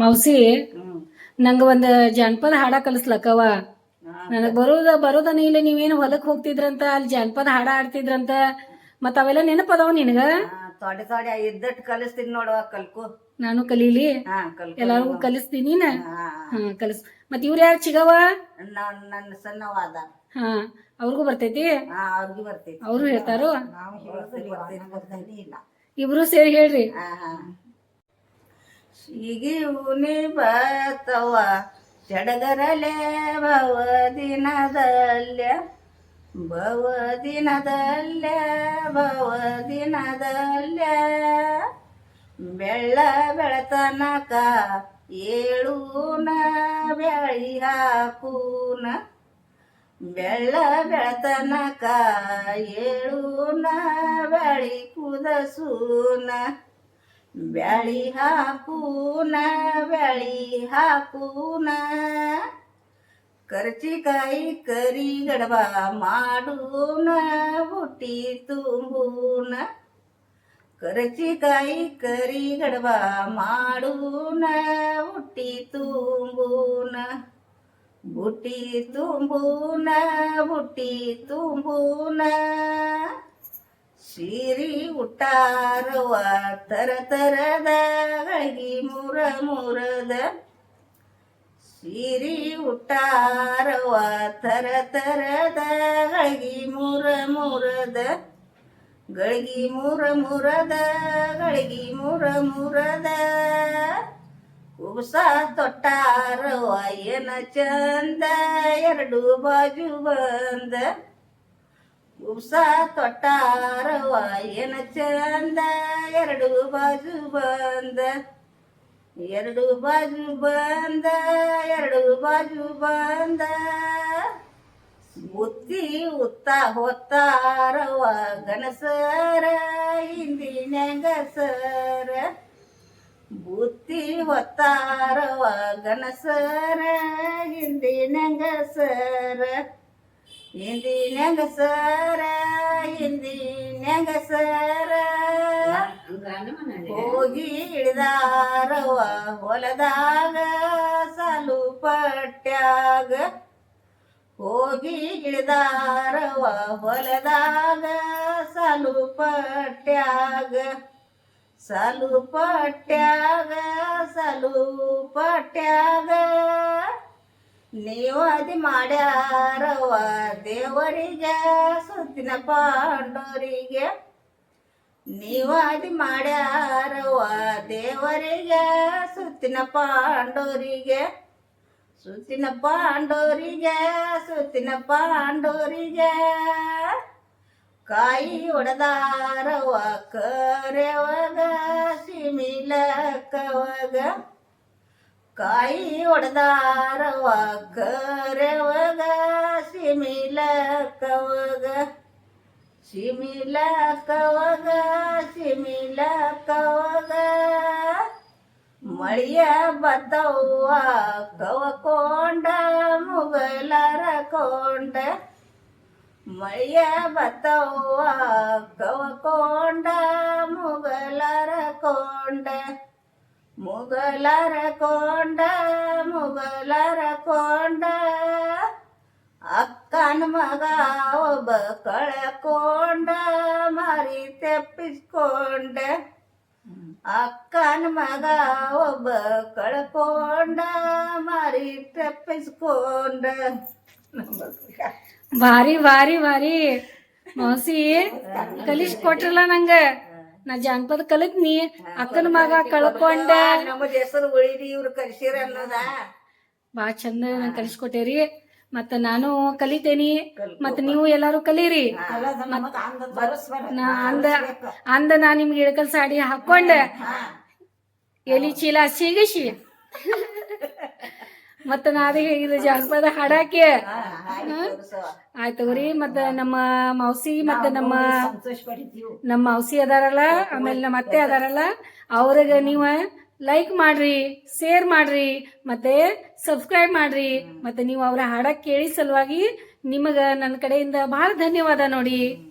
ಮೌಸಿ ನಂಗ ಒಂದ್ ಜಾನಪದ ಹಾಡ ಕಲಿಸ್ಲಕ್ಕವ. ನನಗ್ ಬರೋದ ಬರೋದನ ಇಲ್ಲ ನೀವೇನು ಹೊಲಕ್ ಹೋಗ್ತಿದ್ರಂತ ಅಲ್ಲಿ ಜಾನಪದ ಹಾಡ ಆಡ್ತಿದ್ರಂತ ಮತ್ತ ಅವೆಲ್ಲ ನೆನಪದಾವ ನಿನಗ? ತೊಡೆ ತೊಡೆ ಇದ್ದಟ್ ಕಲಿಸ್ತೀನಿ ನೋಡುವ ಕಲ್ಕು. ನಾನು ಕಲೀಲಿ? ಎಲ್ಲಾರ್ಗು ಕಲಿಸ್ತೀನಿ ನಾ ಹಾ ಹಾ ಕಲಿಸ್. ಮತ್ ಇವ್ರ ಯಾರು ಚಿಗವ ನಾನ್ ನನ್ನ ಸಣ್ಣವಾದ ಹಾ ಅವ್ರಿಗೂ ಬರ್ತೈತಿ? ಹಾ ಅವ್ರಿಗೆ ಬರ್ತೈತಿ. ಅವ್ರು ಹೇಳ್ತಾರೋ? ಇಬ್ರು ಸೇರಿ ಹೇಳ್ರಿ. ಹೀಗೆ ಉನಿ ಬರ್ತವ ಚಡಗರಲೆ ಬವ ದಿನದಲ್ಯ ಬವ ದಿನದಲ್ಯ ಭವ ದಿನದಲ್ಯ ಬೆಳ್ಳ ಬೆಳತನಕ ಏಳೂನ ಬೆಳಿ ಹಾಕೂನ, ಬೆಳ್ಳ ಬೆಳತನಕ ಏಳೂನ ಬೆಳಿ ಕುದಸೂನ. ಬ್ಯಾಳಿ ಹಾಕೂನ ಬ್ಯಾಳಿ ಹಾಕೂನ ಕರ್ಚಿಕಾಯಿ ಕರಿ ಗಡಬ ಮಾಡೂನ ಬುಟ್ಟಿ ತುಂಬೂನ ಕರ್ಚಿಕಾಯಿ ಕರಿ ಗಡಬ ಮಾಡೂನ ಬುಟ್ಟಿ ತುಂಬೂನ ಬುಟ್ಟಿ ತುಂಬೂನ ಬುಟ್ಟಿ ತುಂಬೂನ ಸೀರಿ ಉಟ್ಟಾರವ ತರ ತರದ ಅಗಿ ಮುರ ಮುರದ. ಸೀರಿ ಉಟ್ಟಾರವ ತರ ತರದ ಅಗಿ ಮುರ ಮುರದ. ಗಳಿಗಿ ಮುರ ಮುರದ, ಗಳಿಗಿ ಮುರ ಮುರದ. ಕುಬಸ ತೊಟ್ಟಾರವ ಏನ ಚಂದ, ಎರಡು ಬಾಜು ಬಂದ. ಉಸ ತೊಟ್ಟಾರವ ಏನ ಚಂದ ಎರಡು ಬಾಜು ಬಂದ ಎರಡು ಬಾಜು ಬಂದ ಎರಡು ಬಾಜು ಬಂದ ಬುತ್ತಿ ಉತ್ತ ಹೊತ್ತಾರವ ಗನಸರ ಹಿಂದಿನಂಗಸರ ಬುತ್ತಿ ಹೊತ್ತಾರವ ಗನಸರ ಹಿಂದಿನಂಗಸರ ಹಿಂದಿನಂಗಸರ. ಹಿಂದಿನಂಗಸರ ಹೋಗಿ ಇಳಿದಾರವ ಹೊಲದಾಗ, ಸಾಲು ಪಟ್ಯಾಗ. ಹೋಗಿ ಇಳಿದಾರವ ಹೊಲದಾಗ, ಸಾಲು ಪಟ್ಯಾಗ. ಸಾಲು ಪಟ್ಯಾಗ ಸಾಲು ಪಟ್ಯಾಗ. ನೀವದಿ ಮಾಡ್ಯಾರವ ದೇವರಿಗೆ, ಸುತ್ತಿನ ಪಾಂಡೋರಿಗೆ. ನೀವಾದಿ ಮಾಡ್ಯಾರವ ದೇವರಿಗೆ, ಸುತ್ತಿನ ಪಾಂಡೋರಿಗೆ. ಸುತ್ತಿನ ಪಾಂಡೋರಿಗೆ ಸುತ್ತಿನ ಪಾಂಡೋರಿಗೆ. ಕಾಯಿ ಹೊಡೆದಾರವ ಕರೆವಗ, ಸಿಮಿಲಕ್ಕವಗ. ಕಾಯಿ ಹೊಡೆದಾರವ ಕರೆವಗ ಸಿಮಿಲಕ್ಕವಗ ಸಿಮಿಲಕ್ಕವಗ ಸಿಮಿಲಕ್ಕವಗ ಮಳಿಯ ಬತ್ತವ್ವ ಕವಕೊಂಡ ಮುಗಲರ ಕೊಂಡ ಮಳಿಯ ಬತ್ತವ್ವ ಕವಕೊಂಡ ಮುಗಲರ ಕೊಂಡ ಮುಗಲರ ಕೊಂಡ ಮುಗಲರ ಕೊಂಡ ಅಕ್ಕನ ಮಗ ಒಬ್ಬ ಕಳಕೊಂಡ ಮಾರಿ ತೆಪ್ಪಿಸ್ಕೊಂಡ ಅಕ್ಕನ ಮಗ ಒಬ್ಬ ಕಳ್ಕೊಂಡ ಮಾರಿ ತಪ್ಪಿಸ್ಕೊಂಡ ಭಾರಿ ಭಾರಿ ಭಾರಿ ಮೌಸಿ ಕಲಿಸ್ ಕೊಟ್ರಲ್ಲ ನಂಗ ನಾ ಜಾನಪದ ಕಲಿತ್ನಿ ಅಕ್ಕನ ಮಗ ಕಳ್ಕೊಂಡ. ನಮ್ಮದ ಹೆಸರು ಉಳಿದಿ ಇವ್ರು ಕಲಿಸಿರ ಅನ್ನೋದ. ಬಾ ಚಂದ ನಂಗೆ ಕಲಿಸ್ಕೊಟ್ಟೇರಿ. ಮತ್ತ ನಾನು ಕಲಿತೇನಿ. ಮತ್ತ ನೀವು ಎಲ್ಲಾರು ಕಲೀರಿ. ನಾ ಅಂದ ಅಂದ ನಾ ನಿಮ್ಗೆ ಇಳಕಲ್ ಸಾಡಿ ಹಾಕೊಂಡ ಎಲಿ ಚೀಲ ಸಿಗಿಸಿ. ಮತ್ತ ನಾ ಅದೇ ಇದು ಜಾನಪದ ಹಾಡಾಕಿ. ಆಯ್ತು ತಗೋರಿ ಮತ್ತ ನಮ್ಮ ಮೌಸಿ ಮತ್ತ ನಮ್ಮ ನಮ್ಮ ಮೌಸಿ ಅದಾರಲ್ಲ ಆಮೇಲೆ ನಮ್ಮ ಅತ್ತೆ ಅದಾರಲ್ಲ ಅವ್ರಿಗೆ ನೀವು ಲೈಕ್ ಮಾಡ್ರಿ ಶೇರ್ ಮಾಡ್ರಿ ಮತ್ತೆ ಸಬ್ಸ್ಕ್ರೈಬ್ ಮಾಡ್ರಿ ಮತ್ತೆ ನೀವು ಅವ್ರ ಹಾಡ ಕೇಳಿ ಸಲುವಾಗಿ ನಿಮಗ ನನ್ನ ಕಡೆಯಿಂದ ಬಹಳ ಧನ್ಯವಾದ ನೋಡಿ.